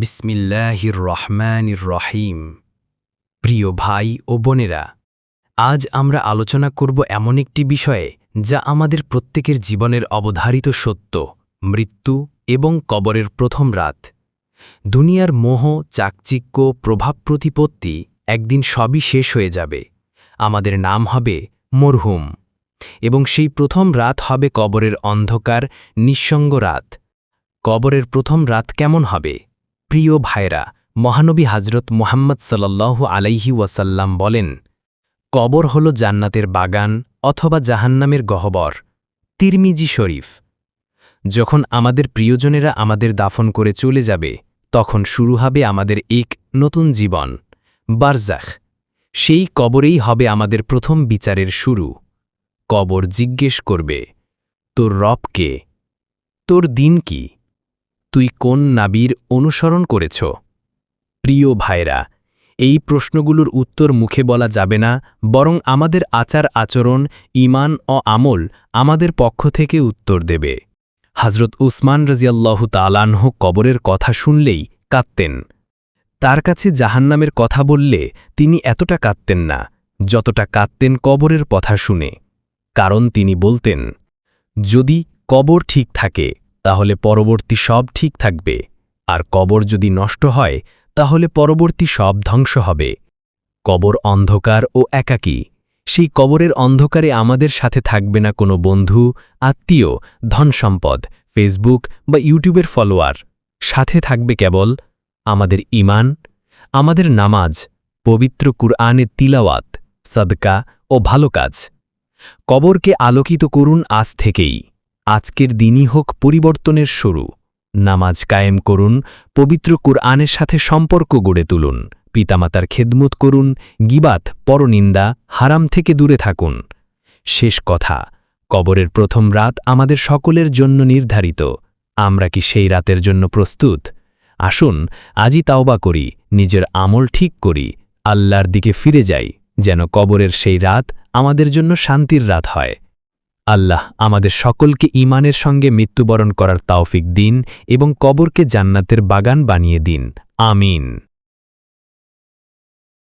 বিসমিল্লাহির রহমানির রহিম প্রিয় ভাই ও বোনেরা, আজ আমরা আলোচনা করব এমন একটি বিষয়ে যা আমাদের প্রত্যেকের জীবনের অবধারিত সত্য, মৃত্যু এবং কবরের প্রথম রাত। দুনিয়ার মোহ, চাকচিক্য, প্রভাব প্রতিপত্তি একদিন সবই শেষ হয়ে যাবে। আমাদের নাম হবে মরহুম এবং সেই প্রথম রাত হবে কবরের অন্ধকার, নিঃসঙ্গ রাত। কবরের প্রথম রাত কেমন হবে? প্রিয় ভাইরা, মহানবী হাজরত মোহাম্মদ সাল্লাল্লাহু আলাইহি ওয়াসাল্লাম বলেন, কবর হল জান্নাতের বাগান অথবা জাহান্নামের গহবর। তিরমিজি শরীফ, যখন আমাদের প্রিয়জনেরা আমাদের দাফন করে চলে যাবে, তখন শুরু হবে আমাদের এক নতুন জীবন। বারজাখ, সেই কবরেই হবে আমাদের প্রথম বিচারের শুরু। কবর জিজ্ঞেস করবে, তোর রবকে তোর দিন কি? তুই কোন নাবির অনুসরণ করেছ? প্রিয় ভাইরা এই প্রশ্নগুলোর উত্তর মুখে বলা যাবে না, বরং আমাদের আচার আচরণ ইমান ও আমল আমাদের পক্ষ থেকে উত্তর দেবে। হজরত উসমান রাজিয়াল্লাহু তালানহ কবরের কথা শুনলেই কাঁদতেন। তার কাছে জাহান্নামের কথা বললে তিনি এতটা কাঁদতেন না, যতটা কাঁদতেন কবরের কথা শুনে। কারণ তিনি বলতেন, যদি কবর ঠিক থাকে তাহলে পরবর্তী সব ঠিক থাকবে। আর কবর যদি নষ্ট হয়, তাহলে পরবর্তী সব ধ্বংস হবে। কবর অন্ধকার ও একাকী। সেই কবরের অন্ধকারে আমাদের সাথে থাকবে না কোনো বন্ধু, আত্মীয় ধনসম্পদ ফেসবুক বা ইউটিউবের ফলোয়ার। সাথে থাকবে কেবল আমাদের ইমান আমাদের নামাজ, পবিত্র কুরআনে তিলাওয়াত, সদকা ও ভালো কাজ। কবরকে আলোকিত করুন আজ থেকেই। আজকের দিনই হোক পরিবর্তনের শুরু। নামাজ কায়েম করুন, পবিত্র কুরআনের সাথে সম্পর্ক গড়ে তুলুন, পিতামাতার খেদমত করুন, গিবাত, পরনিন্দা, হারাম থেকে দূরে থাকুন। শেষ কথা, কবরের প্রথম রাত আমাদের সকলের জন্য নির্ধারিত। আমরা কি সেই রাতের জন্য প্রস্তুত? আসুন, আজই তাওবা করি, নিজের আমল ঠিক করি, আল্লাহর দিকে ফিরে যাই, যেন কবরের সেই রাত আমাদের জন্য শান্তির রাত হয়। আল্লাহ আমাদের সকলকে ইমানের সঙ্গে মৃত্যুবরণ করার তাওফিক দিন এবং কবরকে জান্নাতের বাগান বানিয়ে দিন। আমিন।